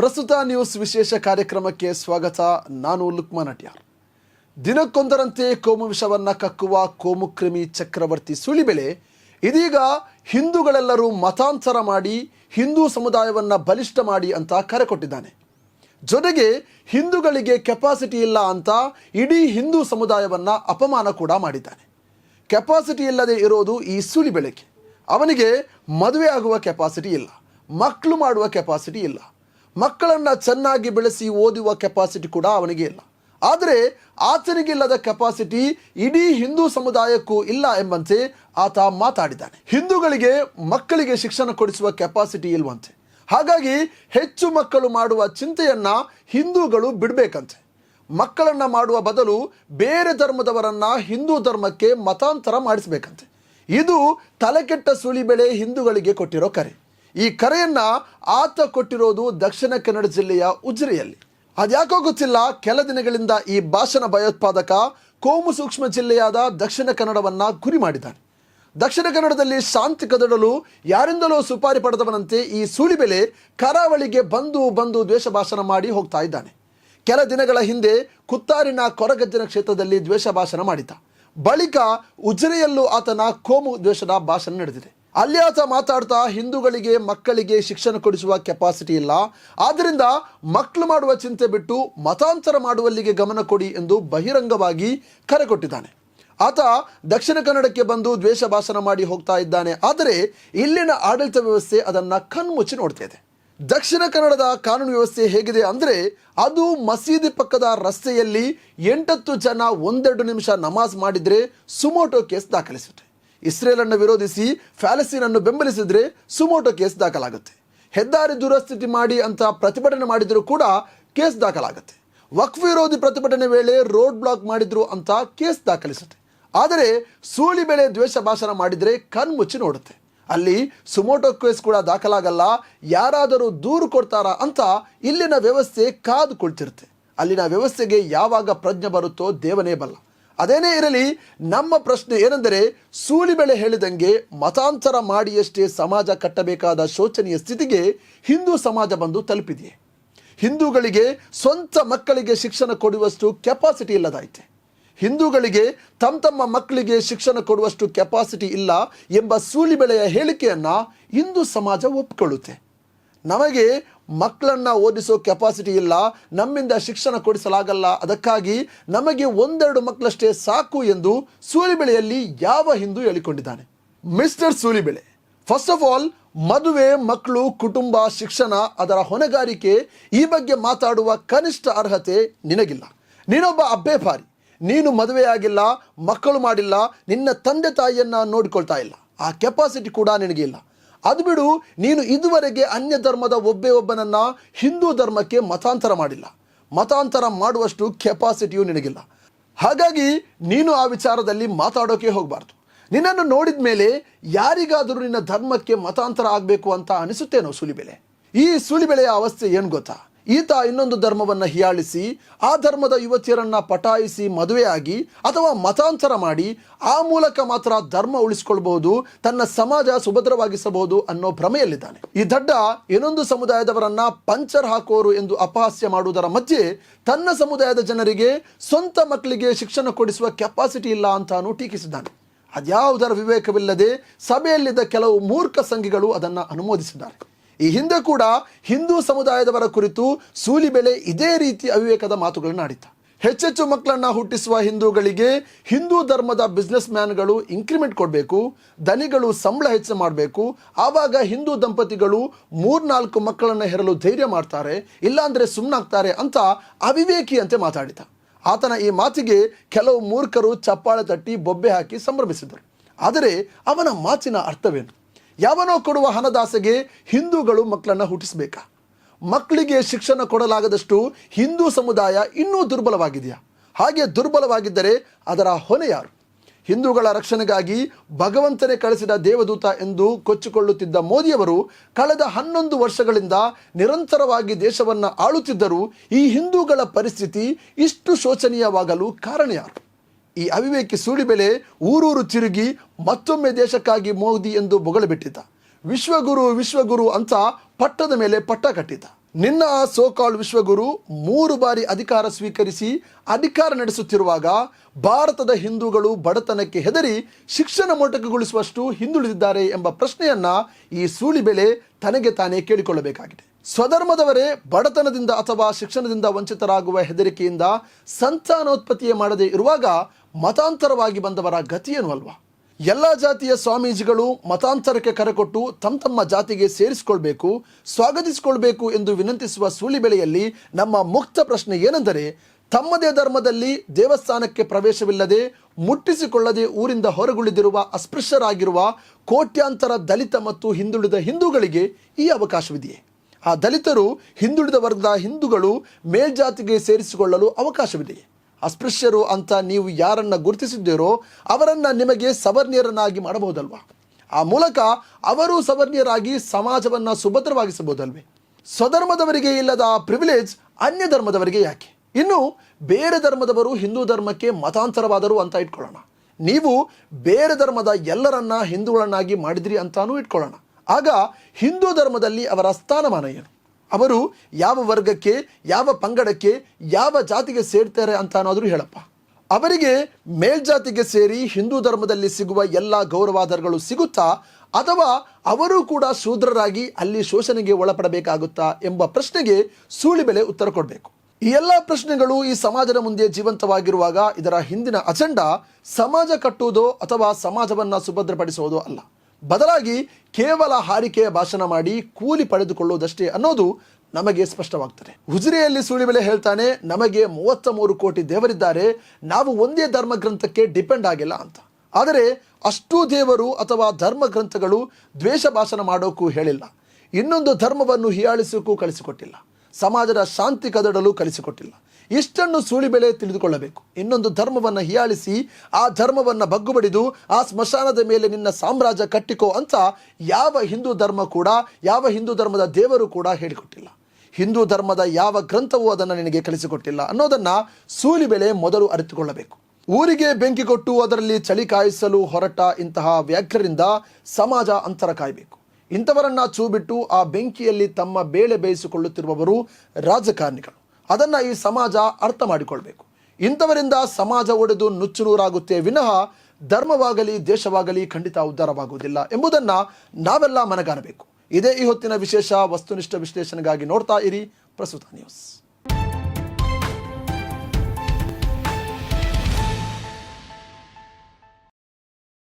ಪ್ರಸ್ತುತ ನ್ಯೂಸ್ ವಿಶೇಷ ಕಾರ್ಯಕ್ರಮಕ್ಕೆ ಸ್ವಾಗತ. ನಾನು ಲುಕ್ಮಾನ್ ಅಟ್ಯಾರ್ ದಿನಕ್ಕೊಂದರಂತೆ ಕೋಮು ವಿಷವನ್ನು ಕಕ್ಕುವ ಕೋಮುಕ್ರಿಮಿ ಚಕ್ರವರ್ತಿ ಸುಳಿಬೆಲೆ ಇದೀಗ ಹಿಂದೂಗಳೆಲ್ಲರೂ ಮತಾಂತರ ಮಾಡಿ ಹಿಂದೂ ಸಮುದಾಯವನ್ನು ಬಲಿಷ್ಠ ಮಾಡಿ ಅಂತ ಕರೆ ಕೊಟ್ಟಿದ್ದಾನೆ. ಜೊತೆಗೆ ಹಿಂದೂಗಳಿಗೆ ಕೆಪಾಸಿಟಿ ಇಲ್ಲ ಅಂತ ಇಡೀ ಹಿಂದೂ ಸಮುದಾಯವನ್ನು ಅಪಮಾನ ಕೂಡ ಮಾಡಿದ್ದಾನೆ. ಕೆಪಾಸಿಟಿ ಇಲ್ಲದೆ ಇರೋದು ಈ ಸುಳಿ ಬೆಳಕೆ ಅವನಿಗೆ ಮದುವೆ ಆಗುವ ಕೆಪಾಸಿಟಿ ಇಲ್ಲ. ಮಕ್ಕಳು ಮಾಡುವ ಕೆಪಾಸಿಟಿ ಇಲ್ಲ. ಮಕ್ಕಳನ್ನು ಚೆನ್ನಾಗಿ ಬೆಳೆಸಿ ಓದುವ ಕೆಪಾಸಿಟಿ ಕೂಡ ಅವನಿಗೆ ಇಲ್ಲ. ಆದರೆ ಆತನಿಗಿಲ್ಲದ ಕೆಪಾಸಿಟಿ ಇಡೀ ಹಿಂದೂ ಸಮುದಾಯಕ್ಕೂ ಇಲ್ಲ ಎಂಬಂತೆ ಆತ ಮಾತಾಡಿದ್ದಾನೆ. ಹಿಂದೂಗಳಿಗೆ ಮಕ್ಕಳಿಗೆ ಶಿಕ್ಷಣ ಕೊಡಿಸುವ ಕೆಪಾಸಿಟಿ ಇಲ್ವಂತೆ. ಹಾಗಾಗಿ ಹೆಚ್ಚು ಮಕ್ಕಳು ಮಾಡುವ ಚಿಂತೆಯನ್ನ ಹಿಂದೂಗಳು ಬಿಡಬೇಕಂತೆ. ಮಕ್ಕಳನ್ನ ಮಾಡುವ ಬದಲು ಬೇರೆ ಧರ್ಮದವರನ್ನ ಹಿಂದೂ ಧರ್ಮಕ್ಕೆ ಮತಾಂತರ ಮಾಡಿಸಬೇಕಂತೆ. ಇದು ತಲೆಕೆಟ್ಟ ಸುಳಿಬೆಳೆ ಹಿಂದೂಗಳಿಗೆ ಕೊಟ್ಟಿರೋ ಕರೆ. ಈ ಕರೆಯನ್ನ ಆತ ಕೊಟ್ಟಿರೋದು ದಕ್ಷಿಣ ಕನ್ನಡ ಜಿಲ್ಲೆಯ ಉಜಿರೆಯಲ್ಲಿ ಅದ್ಯಾಕೋ ಗೊತ್ತಿಲ್ಲ, ಕೆಲ ದಿನಗಳಿಂದ ಈ ಭಾಷಣ ಭಯೋತ್ಪಾದಕ ಕೋಮು ಸೂಕ್ಷ್ಮ ಜಿಲ್ಲೆಯಾದ ದಕ್ಷಿಣ ಕನ್ನಡವನ್ನ ಗುರಿ ಮಾಡಿದ್ದಾನೆ. ದಕ್ಷಿಣ ಕನ್ನಡದಲ್ಲಿ ಶಾಂತಿ ಕದಡಲು ಯಾರಿಂದಲೋ ಸುಪಾರಿ ಪಡೆದವನಂತೆ ಈ ಸೂಳಿಬೆಲೆ ಕರಾವಳಿಗೆ ಬಂದು ಬಂದು ದ್ವೇಷ ಭಾಷಣ ಮಾಡಿ ಹೋಗ್ತಾ ಇದ್ದಾನೆ. ಕೆಲ ದಿನಗಳ ಹಿಂದೆ ಕುತ್ತಾರಿನ ಕೊರಗಜ್ಜನ ಕ್ಷೇತ್ರದಲ್ಲಿ ದ್ವೇಷ ಭಾಷಣ ಮಾಡಿದ್ದ. ಬಳಿಕ ಉಜ್ರೆಯಲ್ಲೂ ಆತನ ಕೋಮು ದ್ವೇಷದ ಭಾಷಣ ನಡೆದಿದೆ. ಅಲ್ಲಿ ಮಾತಾಡ್ತಾ ಹಿಂದೂಗಳಿಗೆ ಮಕ್ಕಳಿಗೆ ಶಿಕ್ಷಣ ಕೊಡಿಸುವ ಕೆಪಾಸಿಟಿ ಇಲ್ಲ. ಆದ್ದರಿಂದ ಮಕ್ಕಳು ಮಾಡುವ ಚಿಂತೆ ಬಿಟ್ಟು ಮತಾಂತರ ಮಾಡುವಲ್ಲಿಗೆ ಗಮನ ಕೊಡಿ ಎಂದು ಬಹಿರಂಗವಾಗಿ ಕರೆ ಕೊಟ್ಟಿದ್ದಾನೆ. ಆತ ದಕ್ಷಿಣ ಕನ್ನಡಕ್ಕೆ ಬಂದು ದ್ವೇಷ ಭಾಷಣ ಮಾಡಿ ಹೋಗ್ತಾ ಇದ್ದಾನೆ. ಆದರೆ ಇಲ್ಲಿನ ಆಡಳಿತ ವ್ಯವಸ್ಥೆ ಅದನ್ನು ಕಣ್ಮುಚ್ಚಿ ನೋಡ್ತಾ ಇದೆ. ದಕ್ಷಿಣ ಕನ್ನಡದ ಕಾನೂನು ವ್ಯವಸ್ಥೆ ಹೇಗಿದೆ ಅಂದರೆ ಅದು ಮಸೀದಿ ಪಕ್ಕದ ರಸ್ತೆಯಲ್ಲಿ ಎಂಟತ್ತು ಜನ ಒಂದೆರಡು ನಿಮಿಷ ನಮಾಜ್ ಮಾಡಿದರೆ ಸುಮೋಟೋ ಕೇಸ್ ದಾಖಲಿಸುತ್ತೆ. ಇಸ್ರೇಲನ್ನು ವಿರೋಧಿಸಿ ಫ್ಯಾಲಸ್ತೀನನ್ನು ಬೆಂಬಲಿಸಿದ್ರೆ ಸುಮೋಟೋ ಕೇಸ್ ದಾಖಲಾಗುತ್ತೆ. ಹೆದ್ದಾರಿ ದುರಸ್ಥಿತಿ ಮಾಡಿ ಅಂತ ಪ್ರತಿಭಟನೆ ಮಾಡಿದರೂ ಕೂಡ ಕೇಸ್ ದಾಖಲಾಗುತ್ತೆ. ವಕ್ಫ್ ವಿರೋಧಿ ಪ್ರತಿಭಟನೆ ವೇಳೆ ರೋಡ್ ಬ್ಲಾಕ್ ಮಾಡಿದ್ರು ಅಂತ ಕೇಸ್ ದಾಖಲಿಸುತ್ತೆ. ಆದರೆ ಸೂಳಿ ಬೆಳೆ ದ್ವೇಷ ಭಾಷಣ ಮಾಡಿದರೆ ಕಣ್ಮುಚ್ಚಿ ನೋಡುತ್ತೆ. ಅಲ್ಲಿ ಸುಮೋಟೋ ಕೇಸ್ ಕೂಡ ದಾಖಲಾಗಲ್ಲ, ಯಾರಾದರೂ ದೂರು ಕೊಡ್ತಾರಾ ಅಂತ ಇಲ್ಲಿನ ವ್ಯವಸ್ಥೆ ಕಾದು ಕುಳಿತಿರುತ್ತೆ. ಅಲ್ಲಿನ ವ್ಯವಸ್ಥೆಗೆ ಯಾವಾಗ ಪ್ರಜ್ಞೆ ಬರುತ್ತೋ ದೇವನೇ ಬಲ್ಲ. ಅದೇನೇ ಇರಲಿ, ನಮ್ಮ ಪ್ರಶ್ನೆ ಏನೆಂದರೆ, ಸೂಲಿಬೆಳೆ ಹೇಳಿದಂಗೆ ಮತಾಂತರ ಮಾಡಿಯಷ್ಟೇ ಸಮಾಜ ಕಟ್ಟಬೇಕಾದ ಶೋಚನೀಯ ಸ್ಥಿತಿಗೆ ಹಿಂದೂ ಸಮಾಜ ಬಂದು ತಲುಪಿದೆಯೇ? ಹಿಂದೂಗಳಿಗೆ ಸ್ವಂತ ಮಕ್ಕಳಿಗೆ ಶಿಕ್ಷಣ ಕೊಡುವಷ್ಟು ಕೆಪಾಸಿಟಿ ಇಲ್ಲದಾಯಿತೆ. ಹಿಂದೂಗಳಿಗೆ ತಮ್ಮ ತಮ್ಮ ಮಕ್ಕಳಿಗೆ ಶಿಕ್ಷಣ ಕೊಡುವಷ್ಟು ಕೆಪಾಸಿಟಿ ಇಲ್ಲ ಎಂಬ ಸೂಲಿಬೆಳೆಯ ಹೇಳಿಕೆಯನ್ನು ಹಿಂದೂ ಸಮಾಜ ಒಪ್ಪಿಕೊಳ್ಳುತ್ತೆ ನಮಗೆ ಮಕ್ಕಳನ್ನ ಓದಿಸೋ ಕೆಪಾಸಿಟಿ ಇಲ್ಲ, ನಮ್ಮಿಂದ ಶಿಕ್ಷಣ ಕೊಡಿಸಲಾಗಲ್ಲ. ಅದಕ್ಕಾಗಿ ನಮಗೆ ಒಂದೆರಡು ಮಕ್ಕಳಷ್ಟೇ ಸಾಕು ಎಂದು ಸೂಲಿಬೆಳೆಯಲ್ಲಿ ಯಾವ Hindu ಹೇಳಿಕೊಂಡಿದ್ದಾನೆ. Mister Sulibele first of all ಮದುವೆ, ಮಕ್ಕಳು, ಕುಟುಂಬ, ಶಿಕ್ಷಣ, ಅದರ ಹೊಣೆಗಾರಿಕೆ, ಈ ಬಗ್ಗೆ ಮಾತಾಡುವ ಕನಿಷ್ಠ ಅರ್ಹತೆ ನಿನಗಿಲ್ಲ. ನೀನೊಬ್ಬ ಅಬ್ಬೆಫಾರಿ, ನೀನು ಮದುವೆಯಾಗಿಲ್ಲ ಮಕ್ಕಳು ಮಾಡಿಲ್ಲ, ನಿನ್ನ ತಂದೆ ತಾಯಿಯನ್ನ ನೋಡಿಕೊಳ್ತಾ ಇಲ್ಲ. ಆ ಕೆಪಾಸಿಟಿ ಕೂಡ ನಿನಗಿಲ್ಲ ಅದು ಬಿಡು, ನೀನು ಇದುವರೆಗೆ ಅನ್ಯ ಧರ್ಮದ ಒಬ್ಬೇ ಒಬ್ಬನನ್ನ ಹಿಂದೂ ಧರ್ಮಕ್ಕೆ ಮತಾಂತರ ಮಾಡಿಲ್ಲ. ಮತಾಂತರ ಮಾಡುವಷ್ಟು ಕೆಪಾಸಿಟಿಯು ನಿನಗಿಲ್ಲ. ಹಾಗಾಗಿ ನೀನು ಆ ವಿಚಾರದಲ್ಲಿ ಮಾತಾಡೋಕೆ ಹೋಗಬಾರ್ದು. ನಿನ್ನನ್ನು ನೋಡಿದ ಮೇಲೆ ಯಾರಿಗಾದರೂ ನಿನ್ನ ಧರ್ಮಕ್ಕೆ ಮತಾಂತರ ಆಗಬೇಕು ಅಂತ ಅನಿಸುತ್ತೇನೋ ಸುಲಿಬೆಲೆ? ಈ ಸುಲಿಬೆಲೆಯ ಅವಸ್ಥೆ ಏನು ಗೊತ್ತಾ? ಈತ ಇನ್ನೊಂದು ಧರ್ಮವನ್ನು ಹಿಯಾಳಿಸಿ, ಆ ಧರ್ಮದ ಯುವತಿಯರನ್ನ ಪಟಾಯಿಸಿ ಮದುವೆಯಾಗಿ ಅಥವಾ ಮತಾಂತರ ಮಾಡಿ, ಆ ಮೂಲಕ ಮಾತ್ರ ಧರ್ಮ ಉಳಿಸಿಕೊಳ್ಬಹುದು, ತನ್ನ ಸಮಾಜ ಸುಭದ್ರವಾಗಿಸಬಹುದು ಅನ್ನೋ ಭ್ರಮೆಯಲ್ಲಿದ್ದಾನೆ. ಈ ದಡ್ಡ ಇನ್ನೊಂದು ಸಮುದಾಯದವರನ್ನ ಪಂಚರ್ ಹಾಕೋರು ಎಂದು ಅಪಹಾಸ್ಯ ಮಾಡುವುದರ ಮಧ್ಯೆ ತನ್ನ ಸಮುದಾಯದ ಜನರಿಗೆ ಸ್ವಂತ ಮಕ್ಕಳಿಗೆ ಶಿಕ್ಷಣ ಕೊಡಿಸುವ ಕೆಪಾಸಿಟಿ ಇಲ್ಲ ಅಂತಾನು ಟೀಕಿಸಿದ್ದಾನೆ. ಅದ್ಯಾವುದರ ವಿವೇಕವಿಲ್ಲದೆ ಸಭೆಯಲ್ಲಿದ್ದ ಕೆಲವು ಮೂರ್ಖ ಸಂಘಿಗಳು ಅದನ್ನು ಅನುಮೋದಿಸಿದ್ದಾರೆ. ಈ ಹಿಂದೆ ಕೂಡ ಹಿಂದೂ ಸಮುದಾಯದವರ ಕುರಿತು ಸೂಲಿಬೆಲೆ ಇದೇ ರೀತಿ ಅವಿವೇಕದ ಮಾತುಗಳನ್ನು ಆಡಿದ್ದ. ಹೆಚ್ಚೆಚ್ಚು ಮಕ್ಕಳನ್ನ ಹುಟ್ಟಿಸುವ ಹಿಂದೂಗಳಿಗೆ ಹಿಂದೂ ಧರ್ಮದ ಬಿಸ್ನೆಸ್ ಮ್ಯಾನ್ಗಳು ಇನ್ಕ್ರಿಮೆಂಟ್ ಕೊಡಬೇಕು, ದನಿಗಳು ಸಂಬಳ ಹೆಚ್ಚು ಮಾಡಬೇಕು, ಆವಾಗ ಹಿಂದೂ ದಂಪತಿಗಳು ಮೂರ್ನಾಲ್ಕು ಮಕ್ಕಳನ್ನು ಹೆರಲು ಧೈರ್ಯ ಮಾಡ್ತಾರೆ, ಇಲ್ಲಾಂದ್ರೆ ಸುಮ್ಮನಾಗ್ತಾರೆ ಅಂತ ಅವಿವೇಕಿಯಂತೆ ಮಾತಾಡಿದ ಆತನ ಈ ಮಾತಿಗೆ ಕೆಲವು ಮೂರ್ಖರು ಚಪ್ಪಾಳೆ ತಟ್ಟಿ ಬೊಬ್ಬೆ ಹಾಕಿ ಸಂಭ್ರಮಿಸಿದರು. ಆದರೆ ಅವನ ಮಾತಿನ ಅರ್ಥವೇನು? ಯಾವನೋ ಕೊಡುವ ಹಣದಾಸೆಗೆ ಹಿಂದೂಗಳು ಮಕ್ಕಳನ್ನು ಹುಟ್ಟಿಸಬೇಕಾ? ಮಕ್ಕಳಿಗೆ ಶಿಕ್ಷಣ ಕೊಡಲಾಗದಷ್ಟು ಹಿಂದೂ ಸಮುದಾಯ ಇನ್ನೂ ದುರ್ಬಲವಾಗಿದೆಯಾ? ಹಾಗೆ ದುರ್ಬಲವಾಗಿದ್ದರೆ ಅದರ ಹೊಣೆ ಯಾರು? ಹಿಂದೂಗಳ ರಕ್ಷಣೆಗಾಗಿ ಭಗವಂತನೇ ಕಳಿಸಿದ ದೇವದೂತ ಎಂದು ಕೊಚ್ಚಿಕೊಳ್ಳುತ್ತಿದ್ದ ಮೋದಿಯವರು ಕಳೆದ ಹನ್ನೊಂದು ವರ್ಷಗಳಿಂದ ನಿರಂತರವಾಗಿ ದೇಶವನ್ನು ಆಳುತ್ತಿದ್ದರೂ ಈ ಹಿಂದೂಗಳ ಪರಿಸ್ಥಿತಿ ಇಷ್ಟು ಶೋಚನೀಯವಾಗಲು ಕಾರಣ ಯಾರು? ಈ ಅವಿವೇಕಿ ಸೂಳಿಬೆಳೆ ಊರೂರು ತಿರುಗಿ ಮತ್ತೊಮ್ಮೆ ದೇಶಕ್ಕಾಗಿ ಮೋದಿ ಎಂದು ಬೊಗಳಿಬಿಟ್ಟಿದ್ದ. ವಿಶ್ವಗುರು ವಿಶ್ವಗುರು ಅಂತ ಪಟ್ಟದ ಮೇಲೆ ಪಟ್ಟ ಕಟ್ಟಿದ್ದ. ನಿನ್ನ ಸೋಕಾಲ್ ವಿಶ್ವಗುರು ಮೂರು ಬಾರಿ ಅಧಿಕಾರ ಸ್ವೀಕರಿಸಿ ಅಧಿಕಾರ ನಡೆಸುತ್ತಿರುವಾಗ ಭಾರತದ ಹಿಂದೂಗಳು ಬಡತನಕ್ಕೆ ಹೆದರಿ ಶಿಕ್ಷಣ ಮೊಟಕುಗೊಳಿಸುವಷ್ಟು ಹಿಂದುಳಿದಿದ್ದಾರೆ ಎಂಬ ಪ್ರಶ್ನೆಯನ್ನ ಈ ಸೂಳಿಬೆಲೆ ತನಗೆ ತಾನೇ ಕೇಳಿಕೊಳ್ಳಬೇಕಾಗಿದೆ. ಸ್ವಧರ್ಮದವರೇ ಬಡತನದಿಂದ ಅಥವಾ ಶಿಕ್ಷಣದಿಂದ ವಂಚಿತರಾಗುವ ಹೆದರಿಕೆಯಿಂದ ಸಂತಾನೋತ್ಪತ್ತಿಯೇ ಮಾಡದೇ ಇರುವಾಗ ಮತಾಂತರವಾಗಿ ಬಂದವರ ಗತಿಯೇನು ಅಲ್ವಾ? ಎಲ್ಲ ಜಾತಿಯ ಸ್ವಾಮೀಜಿಗಳು ಮತಾಂತರಕ್ಕೆ ಕರೆಕೊಟ್ಟು ತಮ್ಮ ತಮ್ಮ ಜಾತಿಗೆ ಸೇರಿಸಿಕೊಳ್ಬೇಕು, ಸ್ವಾಗತಿಸಿಕೊಳ್ಬೇಕು ಎಂದು ವಿನಂತಿಸುವ ಸೂಳಿಬೆಳೆಯಲ್ಲಿ ನಮ್ಮ ಮುಕ್ತ ಪ್ರಶ್ನೆ ಏನೆಂದರೆ, ತಮ್ಮದೇ ಧರ್ಮದಲ್ಲಿ ದೇವಸ್ಥಾನಕ್ಕೆ ಪ್ರವೇಶವಿಲ್ಲದೆ ಮುಟ್ಟಿಸಿಕೊಳ್ಳದೆ ಊರಿಂದ ಹೊರಗುಳಿದಿರುವ ಅಸ್ಪೃಶ್ಯರಾಗಿರುವ ಕೋಟ್ಯಾಂತರ ದಲಿತ ಮತ್ತು ಹಿಂದುಳಿದ ಹಿಂದೂಗಳಿಗೆ ಈ ಅವಕಾಶವಿದೆಯೇ? ಆ ದಲಿತರು ಹಿಂದುಳಿದ ವರ್ಗದ ಹಿಂದೂಗಳು ಮೇಲ್ಜಾತಿಗೆ ಸೇರಿಸಿಕೊಳ್ಳಲು ಅವಕಾಶವಿದೆ. ಅಸ್ಪೃಶ್ಯರು ಅಂತ ನೀವು ಯಾರನ್ನ ಗುರುತಿಸಿದ್ದೀರೋ ಅವರನ್ನು ನಿಮಗೆ ಸವರ್ಣೀಯರನ್ನಾಗಿ ಮಾಡಬಹುದಲ್ವಾ? ಆ ಮೂಲಕ ಅವರು ಸವರ್ಣೀಯರಾಗಿ ಸಮಾಜವನ್ನ ಸುಭದ್ರವಾಗಿಸಬಹುದಲ್ವೇ? ಸ್ವಧರ್ಮದವರಿಗೆ ಇಲ್ಲದ ಪ್ರಿವಿಲೇಜ್ ಅನ್ಯ ಧರ್ಮದವರಿಗೆ ಯಾಕೆ? ಇನ್ನು ಬೇರೆ ಧರ್ಮದವರು ಹಿಂದೂ ಧರ್ಮಕ್ಕೆ ಮತಾಂತರವಾದರು ಅಂತ ಇಟ್ಕೊಳ್ಳೋಣ. ನೀವು ಬೇರೆ ಧರ್ಮದ ಎಲ್ಲರನ್ನ ಹಿಂದೂಗಳನ್ನಾಗಿ ಮಾಡಿದ್ರಿ ಅಂತಾನೂ ಇಟ್ಕೊಳ್ಳೋಣ. ಆಗ ಹಿಂದೂ ಧರ್ಮದಲ್ಲಿ ಅವರ ಸ್ಥಾನಮಾನ ಏನು? ಅವರು ಯಾವ ವರ್ಗಕ್ಕೆ, ಯಾವ ಪಂಗಡಕ್ಕೆ, ಯಾವ ಜಾತಿಗೆ ಸೇರ್ತಾರೆ ಅಂತ ಹೇಳಪ್ಪ. ಅವರಿಗೆ ಮೇಲ್ಜಾತಿಗೆ ಸೇರಿ ಹಿಂದೂ ಧರ್ಮದಲ್ಲಿ ಸಿಗುವ ಎಲ್ಲ ಗೌರವಾಧಾರಗಳು ಸಿಗುತ್ತಾ, ಅಥವಾ ಅವರು ಕೂಡ ಶೂದ್ರರಾಗಿ ಅಲ್ಲಿ ಶೋಷಣೆಗೆ ಒಳಪಡಬೇಕಾಗುತ್ತಾ ಎಂಬ ಪ್ರಶ್ನೆಗೆ ಸೂಳಿಬೆಲೆ ಉತ್ತರ ಕೊಡಬೇಕು. ಈ ಎಲ್ಲ ಪ್ರಶ್ನೆಗಳು ಈ ಸಮಾಜದ ಮುಂದೆ ಜೀವಂತವಾಗಿರುವಾಗ ಇದರ ಹಿಂದಿನ ಅಜೆಂಡಾ ಸಮಾಜ ಕಟ್ಟುವುದೋ ಅಥವಾ ಸಮಾಜವನ್ನ ಸುಭದ್ರಪಡಿಸುವುದೋ ಅಲ್ಲ. ಬದಲಾಗಿ ಕೇವಲ ಹಾರಿಕೆಯ ಭಾಷಣ ಮಾಡಿ ಕೂಲಿ ಪಡೆದುಕೊಳ್ಳುವುದಷ್ಟೇ ಅನ್ನೋದು ನಮಗೆ ಸ್ಪಷ್ಟವಾಗ್ತದೆ. ಹುಜಿರೆಯಲ್ಲಿ ಸುಳಿಬೆಲೆ ಹೇಳ್ತಾನೆ, ನಮಗೆ ಮೂವತ್ತ ಮೂರು ಕೋಟಿ ದೇವರಿದ್ದಾರೆ, ನಾವು ಒಂದೇ ಧರ್ಮ ಗ್ರಂಥಕ್ಕೆ ಡಿಪೆಂಡ್ ಆಗಿಲ್ಲ ಅಂತ. ಆದರೆ ಅಷ್ಟೂ ದೇವರು ಅಥವಾ ಧರ್ಮ ಗ್ರಂಥಗಳು ದ್ವೇಷ ಭಾಷಣ ಮಾಡೋಕ್ಕೂ ಹೇಳಿಲ್ಲ. ಇನ್ನೊಂದು ಧರ್ಮವನ್ನು ಹೀಯಾಳಿಸೋಕ್ಕೂ ಕಲಿಸಿಕೊಟ್ಟಿಲ್ಲ ಸಮಾಜದ ಶಾಂತಿ ಕದಡಲು ಕಲಿಸಿಕೊಟ್ಟಿಲ್ಲ ಇಷ್ಟನ್ನು ಸೂಳಿಬೆಳೆ ತಿಳಿದುಕೊಳ್ಳಬೇಕು? ಇನ್ನೊಂದು ಧರ್ಮವನ್ನು ಹೀಯಾಳಿಸಿ, ಆ ಧರ್ಮವನ್ನು ಬಗ್ಗುಬಡಿದು, ಆ ಸ್ಮಶಾನದ ಮೇಲೆ ನಿನ್ನ ಸಾಮ್ರಾಜ್ಯ ಕಟ್ಟಿಕೋ ಅಂತ ಯಾವ ಹಿಂದೂ ಧರ್ಮ ಕೂಡ, ಯಾವ ಹಿಂದೂ ಧರ್ಮದ ದೇವರು ಕೂಡ ಹೇಳಿಕೊಟ್ಟಿಲ್ಲ. ಹಿಂದೂ ಧರ್ಮದ ಯಾವ ಗ್ರಂಥವೂ ಅದನ್ನು ನಿನಗೆ ಕಲಿಸಿಕೊಟ್ಟಿಲ್ಲ. ಅನ್ನೋದನ್ನು ಸೂಳಿಬೆಳೆ ಮೊದಲು ಅರಿತುಕೊಳ್ಳಬೇಕು. ಊರಿಗೆ ಬೆಂಕಿ ಕೊಟ್ಟು ಅದರಲ್ಲಿ ಚಳಿ ಕಾಯಿಸಲು ಹೊರಟ ಇಂತಹ ವ್ಯಾಘ್ರರಿಂದ ಸಮಾಜ ಅಂತರ ಕಾಯಬೇಕು. ಇಂಥವರನ್ನ ಚೂಬಿಟ್ಟು ಆ ಬೆಂಕಿಯಲ್ಲಿ ತಮ್ಮ ಬೇಳೆ ಬೇಯಿಸಿಕೊಳ್ಳುತ್ತಿರುವವರು ರಾಜಕಾರಣಿಗಳು. ಅದನ್ನ ಈ ಸಮಾಜ ಅರ್ಥ ಮಾಡಿಕೊಳ್ಬೇಕು. ಇಂಥವರಿಂದ ಸಮಾಜ ಒಡೆದು ನುಚ್ಚು ನೂರಾಗುತ್ತೆ ವಿನಃ ಧರ್ಮವಾಗಲಿ ದೇಶವಾಗಲಿ ಖಂಡಿತ ಉದ್ಧಾರವಾಗುವುದಿಲ್ಲ ಎಂಬುದನ್ನು ನಾವೆಲ್ಲ ಮನಗಾಣಬೇಕು ಇದೇ ಈ ಹೊತ್ತಿನ ವಿಶೇಷ ವಸ್ತುನಿಷ್ಠ ವಿಶ್ಲೇಷಣೆಗಾಗಿ ನೋಡ್ತಾ ಇರಿ ಪ್ರಸ್ತುತ ನ್ಯೂಸ್